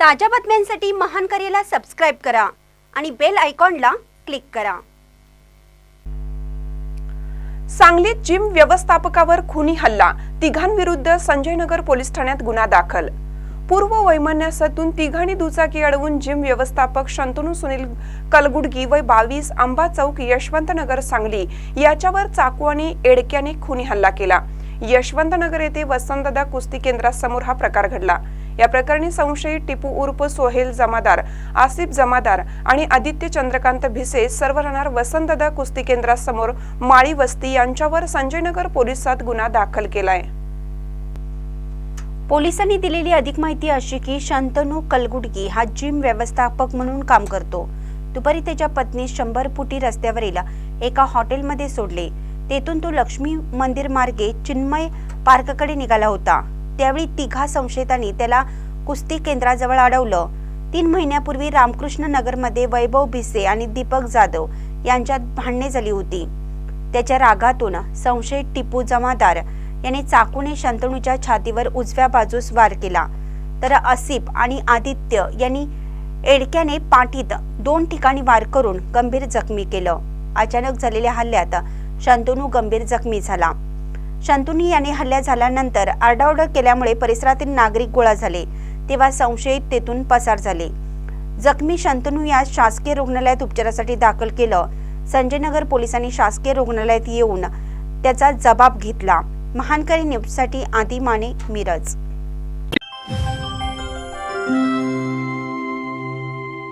ताज्या बातम्यांसाठी महान करेला सबस्क्राईब करा आणि बेल आयकॉनला क्लिक करा. सांगलीत जिम व्यवस्थापकावर खुनी हल्ला. तिघांविरुद्ध संजयनगर पोलीस ठाण्यात गुन्हा दाखल. पूर्व वैमनस्यातून तिघांनी दुचाकी अडवून जिम व्यवस्थापक शंतनू सुनील कलगुडगी वय बावीस आंबा चौक यशवंतनगर सांगली याच्यावर चाकू आणि एडक्याने खुनी हल्ला केला. यशवंतनगर येथे वसंतदा कुस्ती केंद्रासमोर हा प्रकार घडला. या प्रकरणी संशयित टिपू उर्फ सोहेल जमादार आसिफ जमादार आणि आदित्य चंद्रकांत भिसे सर्व राहणार वसंतदा कुस्ती केंद्रासमोर माळी वस्ती यांच्यावर संजयनगर पोलिसात गुन्हा दाखल केलाय. पोलिसांनी दिलेली अधिक माहिती अशी की शांतनू कलगुडगी हा जिम व्यवस्थापक म्हणून काम करतो. दुपारी त्याच्या पत्नी शंभर फुटी रस्त्यावरील एका हॉटेलमध्ये सोडले. तेथून तो लक्ष्मी मंदिर मार्गे चिन्मय पार्ककडे निघाला होता. त्यावेळी तिघा संशयितांनी त्याला कुस्ती केंद्राजवळ अडवलं. तीन महिन्यापूर्वी रामकृष्ण नगरमध्ये वैभव भिसे आणि दीपक जाधव यांच्यात भांडणे झाली होती. त्याच्या रागातून संशयित टिपू जमादार याने चाकूने शंतनूच्या छातीवर उजव्या बाजूस वार केला. तर आसिफ आणि आदित्य यांनी एडक्याने पाठीत दोन ठिकाणी वार करून गंभीर जखमी केलं. अचानक झालेल्या हल्ल्यात शंतनू गंभीर जखमी झाला. शांतुनी याने हल्ला झाल्यानंतर आरडाओरड केल्यामुळे परिसरातील नागरिक गोळा झाले. तेव्हा संशयित तेथून पसार झाले. जखमी शांतनू यास शासकीय रुग्णालयात उपचारासाठी दाखल केलं. संजयनगर पोलिसांनी शासकीय रुग्णालयात येऊन त्याचा जबाब घेतला. महानकरी न्यूजसाठी आदी माने मिरज.